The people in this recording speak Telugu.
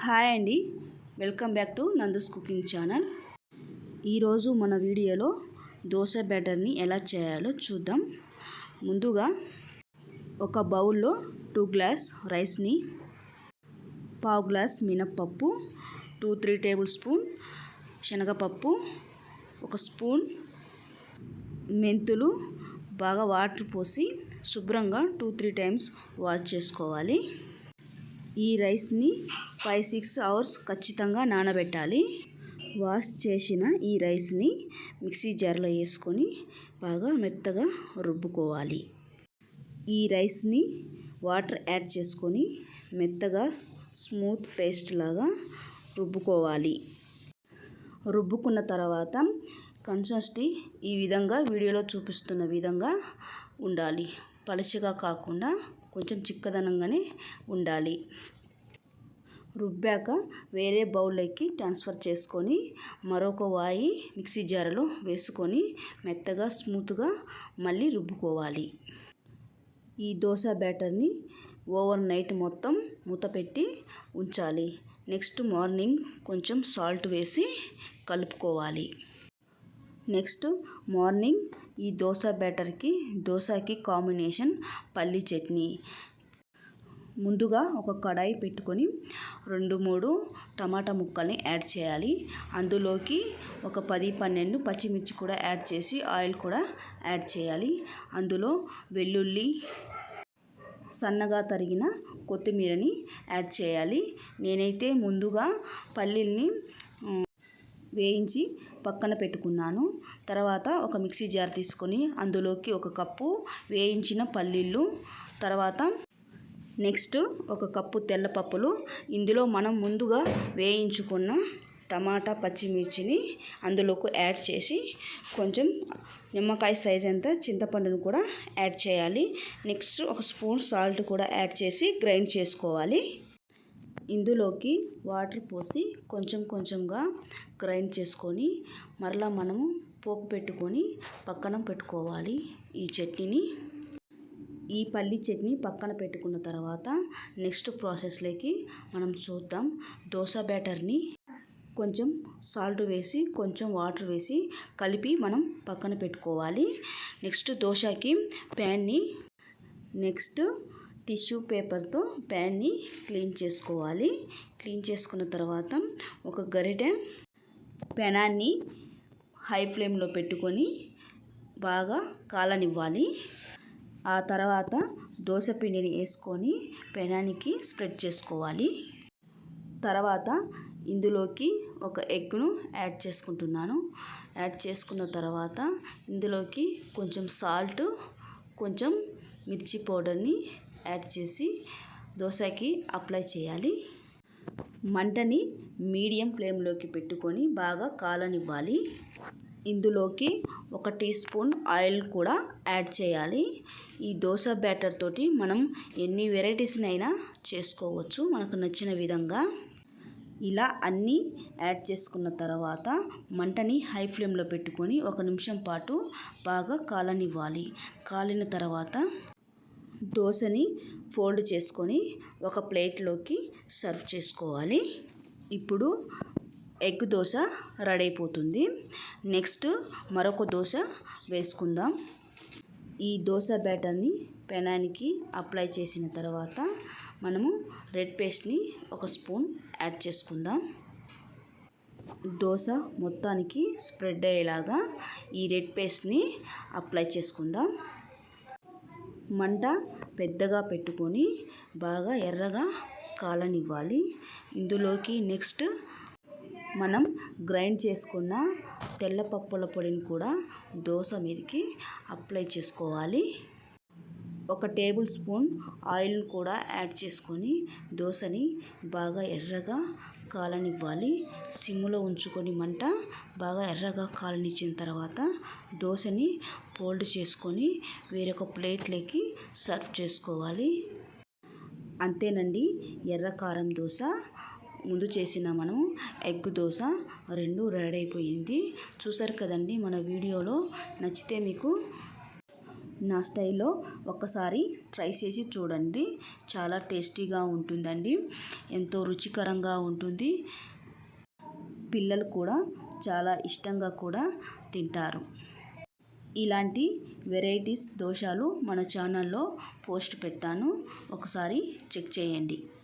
హాయ్ అండి. Welcome back to Nandu's cooking channel. ఈరోజు మన వీడియోలో దోశ బ్యాటర్ని ఎలా చేయాలో చూద్దాం. ముందుగా ఒక బౌల్లో టూ గ్లాస్ రైస్ని పావు గ్లాస్ మినప్పప్పు టూ త్రీ టేబుల్ స్పూన్ శనగపప్పు ఒక స్పూన్ మెంతులు బాగా వాటర్ పోసి శుభ్రంగా టూ త్రీ టైమ్స్ వాష్ చేసుకోవాలి. ఈ రైస్ని ఫైవ్ సిక్స్ అవర్స్ ఖచ్చితంగా నానబెట్టాలి. వాష్ చేసిన ఈ రైస్ని మిక్సీ జార్లో వేసుకొని బాగా మెత్తగా రుబ్బుకోవాలి. ఈ రైస్ని వాటర్ యాడ్ చేసుకొని మెత్తగా స్మూత్ పేస్ట్ లాగా రుబ్బుకోవాలి. రుబ్బుకున్న తర్వాత కన్సిస్టెన్సీ ఈ విధంగా వీడియోలో చూపిస్తున్న విధంగా ఉండాలి. పలుచగా కాకుండా కొంచెం చిక్కదనంగానే ఉండాలి. రుబ్బాక వేరే బౌల్లోకి ట్రాన్స్ఫర్ చేసుకొని మరొక వాయి మిక్సీ జారలో వేసుకొని మెత్తగా స్మూత్గా మళ్ళీ రుబ్బుకోవాలి. ఈ దోశ బ్యాటర్ని ఓవర్ నైట్ మొత్తం మూత పెట్టి ఉంచాలి. నెక్స్ట్ మార్నింగ్ కొంచెం సాల్ట్ వేసి కలుపుకోవాలి. నెక్స్ట్ మార్నింగ్ ఈ దోశ బ్యాటర్కి దోశకి కాంబినేషన్ పల్లి చట్నీ. ముందుగా ఒక కడాయి పెట్టుకొని రెండు మూడు టమాటా ముక్కల్ని యాడ్ చేయాలి. అందులోకి ఒక పది పన్నెండు పచ్చిమిర్చి కూడా యాడ్ చేసి ఆయిల్ కూడా యాడ్ చేయాలి. అందులో వెల్లుల్లి సన్నగా తరిగిన కొత్తిమీరని యాడ్ చేయాలి. నేనైతే ముందుగా పల్లీల్ని వేయించి పక్కన పెట్టుకున్నాను. తర్వాత ఒక మిక్సీ జార్ తీసుకొని అందులోకి ఒక కప్పు వేయించిన పల్లీలు తర్వాత నెక్స్ట్ ఒక కప్పు తెల్లపప్పులు ఇందులో మనం ముందుగా వేయించుకున్న టమాటా పచ్చిమిర్చిని అందులోకి యాడ్ చేసి కొంచెం నిమ్మకాయ సైజ్ అంతా చింతపండును కూడా యాడ్ చేయాలి. నెక్స్ట్ ఒక స్పూన్ సాల్ట్ కూడా యాడ్ చేసి గ్రైండ్ చేసుకోవాలి. ఇందులోకి వాటర్ పోసి కొంచెం కొంచెంగా గ్రైండ్ చేసుకొని మరలా మనము పోపు పెట్టుకొని పక్కన పెట్టుకోవాలి ఈ చట్నీని. ఈ పల్లి చట్నీ పక్కన పెట్టుకున్న తర్వాత నెక్స్ట్ ప్రాసెస్లోకి మనం చూద్దాం. దోశ బ్యాటర్ని కొంచెం సాల్ట్ వేసి కొంచెం వాటర్ వేసి కలిపి మనం పక్కన పెట్టుకోవాలి. నెక్స్ట్ దోశకి ప్యాన్ని నెక్స్ట్ టిష్యూ పేపర్తో ప్యాన్ని క్లీన్ చేసుకోవాలి. క్లీన్ చేసుకున్న తర్వాత ఒక గరిటె పెనాన్ని హై ఫ్లేమ్లో పెట్టుకొని బాగా కాలనివ్వాలి. ఆ తర్వాత దోశ పిండిని వేసుకొని పెనానికి స్ప్రెడ్ చేసుకోవాలి. తర్వాత ఇందులోకి ఒక ఎగ్ను యాడ్ చేసుకుంటున్నాను. యాడ్ చేసుకున్న తర్వాత ఇందులోకి కొంచెం సాల్ట్ కొంచెం మిర్చి పౌడర్ని యాడ్ చేసి దోశకి అప్లై చేయాలి. మంటని మీడియం ఫ్లేమ్లోకి పెట్టుకొని బాగా కాలనివ్వాలి. ఇందులోకి ఒక టీ స్పూన్ ఆయిల్ కూడా యాడ్ చేయాలి. ఈ దోశ బ్యాటర్ తోటి మనం ఎన్ని వెరైటీస్నైనా చేసుకోవచ్చు మనకు నచ్చిన విధంగా. ఇలా అన్నీ యాడ్ చేసుకున్న తర్వాత మంటని హై ఫ్లేమ్లో పెట్టుకొని ఒక నిమిషం పాటు బాగా కాలనివ్వాలి. కాలిన తర్వాత దోశని ఫోల్డ్ చేసుకొని ఒక ప్లేట్లోకి సర్వ్ చేసుకోవాలి. ఇప్పుడు ఎగ్ దోశ రెడీ అయిపోతుంది. నెక్స్ట్ మరొక దోశ వేసుకుందాం. ఈ దోశ బ్యాటర్ని పెనానికి అప్లై చేసిన తర్వాత మనము రెడ్ పేస్ట్ని ఒక స్పూన్ యాడ్ చేసుకుందాం. దోశ మొత్తానికి స్ప్రెడ్ అయ్యేలాగా ఈ రెడ్ పేస్ట్ని అప్లై చేసుకుందాం. మంట పెద్దగా పెట్టుకొని బాగా ఎర్రగా కాలనివ్వాలి. ఇందులోకి నెక్స్ట్ మనం గ్రైండ్ చేసుకున్న తెల్లపప్పుల పొడిని కూడా దోశ మీదకి అప్లై చేసుకోవాలి. ఒక టేబుల్ స్పూన్ ఆయిల్ కూడా యాడ్ చేసుకొని దోశని బాగా ఎర్రగా కాలనివ్వాలి. సిమ్లో ఉంచుకొని మంట బాగా ఎర్రగా కాలనిచ్చిన తర్వాత దోశని ఫోల్డ్ చేసుకొని వేరొక ప్లేట్లోకి సర్వ్ చేసుకోవాలి. అంతేనండి ఎర్ర కారం దోశ. ముందు చేసిన మనం ఎగ్ దోశ రెండు రెడీ అయిపోయింది. చూసారు కదండి మన వీడియోలో నచ్చితే మీకు నా స్టైల్లో ఒక్కసారి ట్రై చేసి చూడండి. చాలా టేస్టీగా ఉంటుందండి. ఎంతో రుచికరంగా ఉంటుంది. పిల్లలు కూడా చాలా ఇష్టంగా కూడా తింటారు. ఇలాంటి వెరైటీస్ దోషాలు మన ఛానల్లో పోస్ట్ పెడతాను. ఒకసారి చెక్ చేయండి.